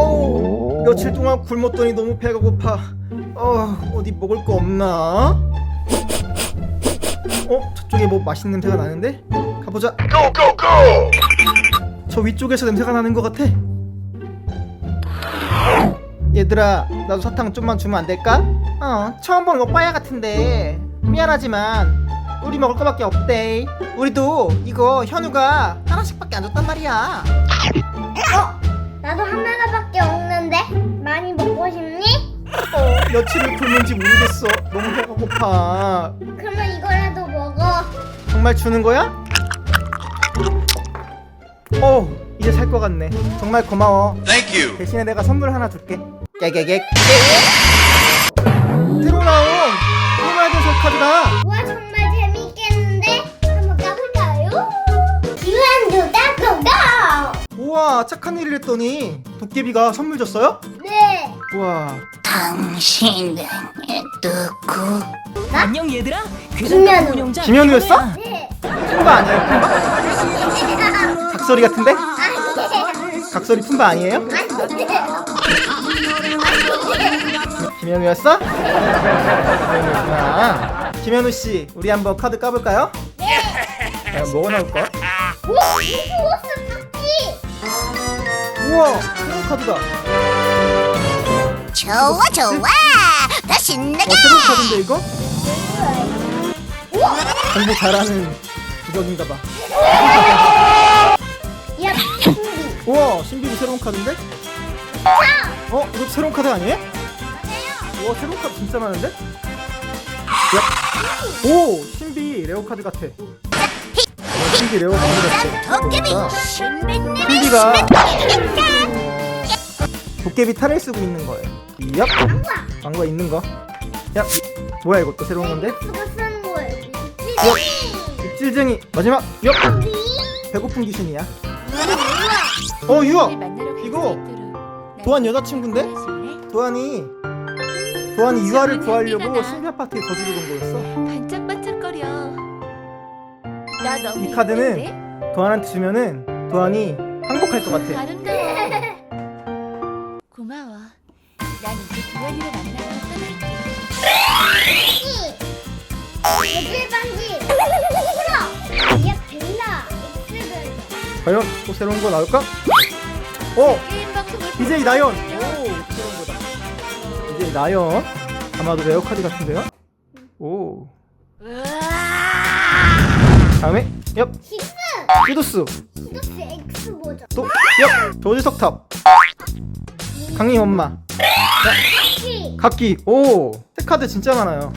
어우 며칠 동안 굶었더니 너무 배가 고파. 어 어디 먹을 거 없나? 어 저쪽에 뭐 맛있는 냄새가 나는데? 가보자. go! 저 위쪽에서 냄새가 나는 것 같아. 얘들아 나도 사탕 좀만 주면 안 될까? 어 처음 보는 오빠야 같은데. 미안하지만 우리 먹을 거밖에 없대. 우리도 이거 현우가 하나씩밖에 안 줬단 말이야 나도 하나가밖에 없는데? 많이 먹고 싶니? 어 며칠을 굶은지 모르겠어. 너무 배가 고파. 그러면 이거라도 먹어. 정말 주는 거야? 어 이제 살 것 같네. 정말 고마워. Thank you. 대신에 내가 선물 하나 줄게. 깨깨깨. 새로 나온 포마이드 카드다 우와 착한 일을 했더니 도깨비가 선물 줬어요? 네. 우와 당신은 누구? 안녕 얘들아. 김현우. 운영자 김현우였어? 네. 품바 아니에요 품바? 각설이 같은데? 아니. 각설이 품바 아니에요? 아니. 김현우였어? 김현우구나 김현우 씨 우리 한번 카드 까볼까요? 네 뭐가 나올까? 오! 탁기! 우와 새로운 카드다 좋아 좋아 더 신나게 어 새로운 카드인데 이거? 공부 잘하는 부적인가 봐 야, 신비. 우와 신비도 새로운 카드인데? 어? 이거 새로운 카드 아니에요? 우와 새로운 카드 진짜 많은데? 야. 오 신비 레어 카드 같아 어, 신비 레어 카드 같아 도깨비 신비니까 어, 도깨비 탈을 쓰고 있는 거예요. 얍. 왕과 있는 거. 야, 뭐야 이거 또 새로운 건데? 거예요. 입질쟁이. 마지막. 얍. 배고픈 귀신이야. 어 유아. 이거 도한 여자친구인데? 도한이 도한이 유아를 구하려고 신비 아파트에 저주를 건 거였어. 반짝반짝거려. 나 너무 이 카드는? 도한한테 주면은 도한이 항복할 것 같아 아름다워. 고마워. 난 이제 도안이를 만나러 떠날게. 애들 반지. 풀어. 야, 벨라. 엑스벨라. 과연 또 새로운 거 나올까? 어! 게임 방송을 BJ 나연! 오! 새로운 거다 BJ 나연 아마도 레어 카드 같은데요? 오 다음에 엽! 식스. 슈두스 시도스 X 버전. 또 엽! 조지 석탑 강림 엄마 키. 각기 오! 새 카드 진짜 많아요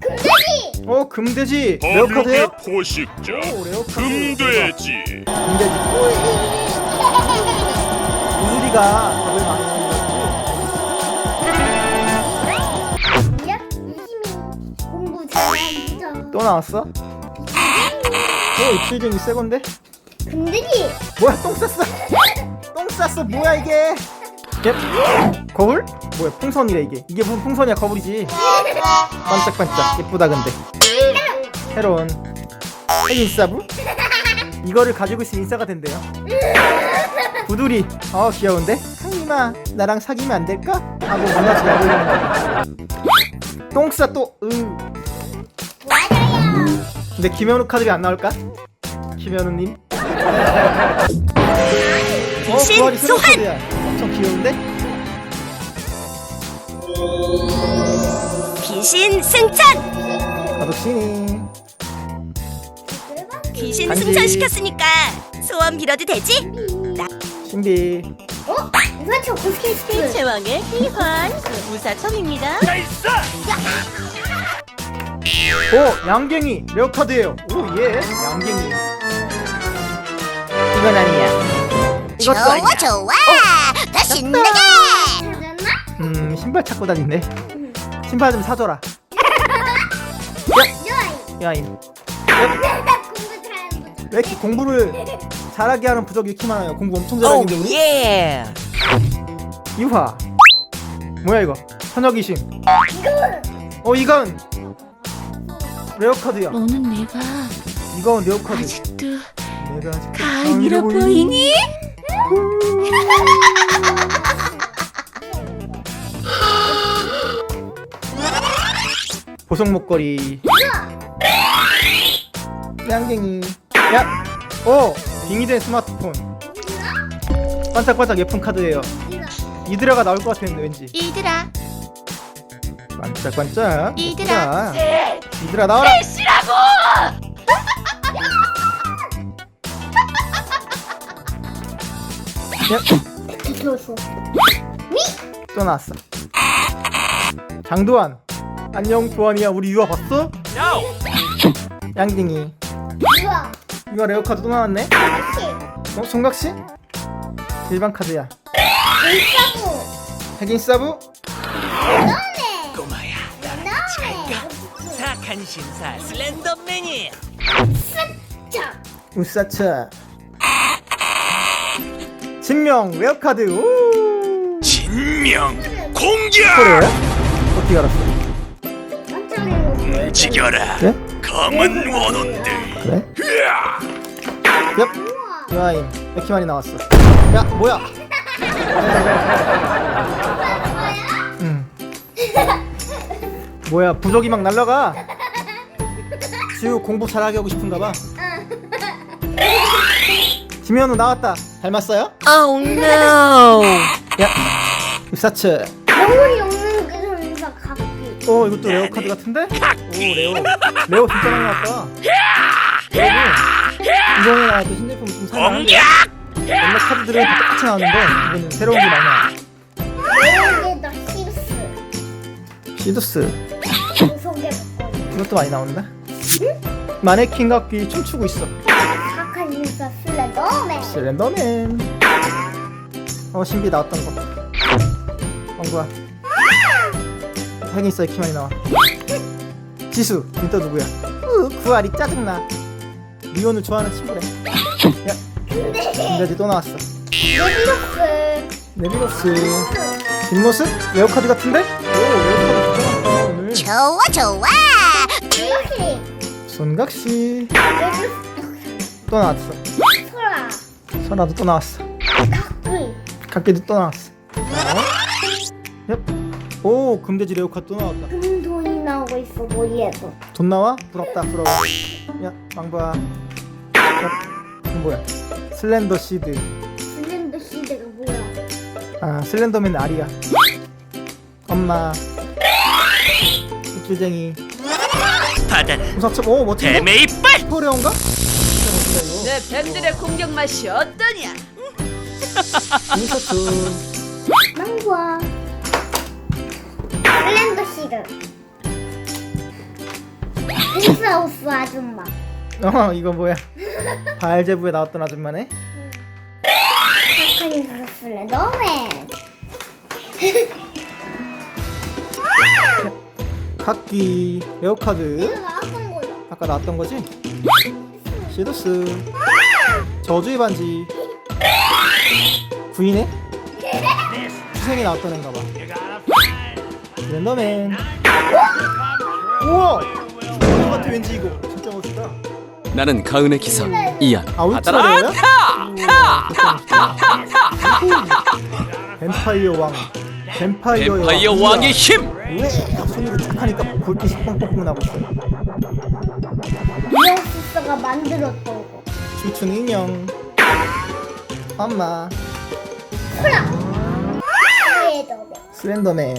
금돼지. 어 금돼지 레어 카드예요? 포식자 오 레어 카드 금돼지 금돼지 우리가 답을 많이 야. 공부 잘하는 또 나왔어? 오 입술쟁이 새 건데? 금돼지. 뭐야 똥 쌌어 똥 쌌어 뭐야 이게 예? 거울? 뭐야 풍선이래 이게 이게 무슨 풍선이야 거울이지 반짝반짝 예쁘다 근데 새로운 인싸부? 이거를 가지고 있으면 인싸가 된대요 구두리 어 귀여운데? 상님아 나랑 사귀면 안 될까? 하고 제약을 하는 거야 똥싸 또 으. 근데 김현우 카드가 안 나올까? 김현우님 어, 부활이 소환! 카드야. 엄청 귀여운데? 귀신 승천 나도 신이 귀신 반지. 승천시켰으니까 소원 빌어도 되지? 신비 어? 이거 저 고 스케이트. 제왕의 희환 무사청입니다. 오! 양갱이 레어 카드예요. 오예. 양갱이. 이건 아니야. 이것도 좋아 아니야. 좋아. 더 신나게? 음 신발 찾고 다닌대 신발 좀 사줘라. 거죠. 왜 이렇게 공부를 잘하게 하는 부적이 이렇게 많아요? 공부 엄청 잘하는데 우리? 예. 유화. 뭐야 이거? 현역이신 어 이건 레어 카드야. 너는 내가 이건 레어 카드. 아직도 내가 아직 가인이라 보이니? 보석 목걸이. 양갱이. 야. 오. 빙의된 스마트폰. 반짝반짝 예쁜 카드예요. 이드라가 나올 것 같았는데 왠지. 이들아 반짝반짝 이들아. 이드라 이드라 나와라 야, 비켜서. 또 나왔어 장도환 안녕 도환이야 우리 유아 봤어? 양갱이 우와. 유아 레어카드 또 나왔네 어? 송각씨? 일반 카드야 일사부. 핵인 서브? 꼬마야 너네. 착한 신사 슬렌더맨이 자. 우사차 진명 레어카드 오 진명 공격 그래? 어떻게 알았어? 깜짝이야. 움직여라 그래? 검은 원혼들 그래? 얍 유아임 왜 이렇게 많이 나왔어 야 뭐야 응 뭐야 부적이 막 날라가? 지우 공부 잘하게 하고 싶은가 봐. 김현우 나왔다. 닮았어요? Oh no. 야 입사츠. 영혼이 없는 그 선사 각기. 어 이것도 레오 카드 같은데? 오 레오. 레오 진짜 많이 나왔다. 여러분 이번에 나왔던 신제품 좀 살만한데 옛날 카드들은 다 똑같이 나왔는데 이거는 새로운 게 많이 나와. 내용에다 시루스. 시두스 속에 먹고. 이것도 많이 나온다 마네킹 각기 춤추고 있어. 착한 인사 슬래더맨. 슬렌더맨. 어 신비 나왔던 거. 왕구야. 하긴 있어 이렇게 많이 나와. 지수 또 누구야? 으 구아리 짜증나. 리온을 좋아하는 친구래. 야 근데 또 나왔어. 레비로스. 네비로스. 뒷모습? 레어카드 같은데? 좋아 좋아. 이렇게. 손각시 레비로스. 또 나왔어 소라. 선아도 또 나왔어 각기. 각기도 또 나왔어 엽. 오 금돼지 레오카드 또 나왔다 금 돈이 나오고 있어 머리에서. 돈 나와? 부럽다 부러워 야 망봐 야, 이건 뭐야 슬렌더 시드 슬렌더 시대가 뭐야? 아 슬렌더맨 아리야 엄마 입질쟁이 바다는 우사첩 오 멋진데? 뱀의 이빨 스포레온가? 진짜 멋지다 이거 내 뱀들의 공격 맛이 어떠냐? 우사첩 망고야. 슬렌더 시대. 펜스하우스 아줌마. 어 이거 뭐야 바알제부에 나왔던 아줌마네 착한 인사 슬렌더맨. 각기 이거 나왔던 거야. 아까 나왔던 거지? 시도스. 저주의 반지. 구이네? 수생이 나왔던 애인가 봐. 랜더맨. 우와! 저주 같아 왠지 이거. 진짜 멋있다. 나는 가은의 기사 이안. 아 울트라레어야? 뱀파이어 왕. 뱀파이어 왕. 왕의 힘. 왜 하니까 불빛이 뻥뻥뻥 나고 있어 미용수스가 만들었던 거. 춤추는 인형 엄마 프라. 슬렌더맨. 슬렌더맨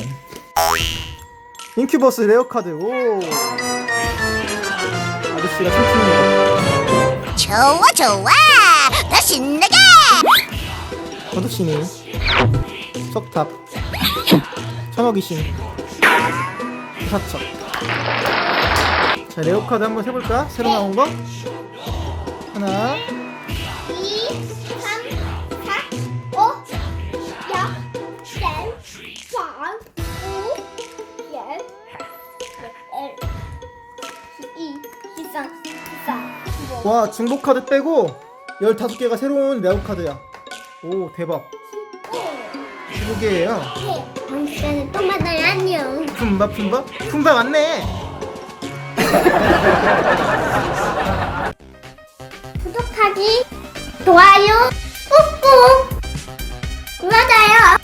인큐버스 레어카드 오 아저씨가 춤추는 좋아 좋아. 더 신나게. 거 거두신이 석탑 천어 귀신 부사척 자 레어카드 한번 해볼까? 새로 나온 거? 하나. 2, 3, 4, 5, 6, 7, 8, 9, 10, 11, 12, 13, 14, 15, 와 중복 카드 빼고 15개가 새로운 레어카드야. 오 대박. 15개예요. 다음 시간에 또 만나요. 품바 품바? 품바 맞네 구독하기, 좋아요, 꾹꾹 눌러줘요.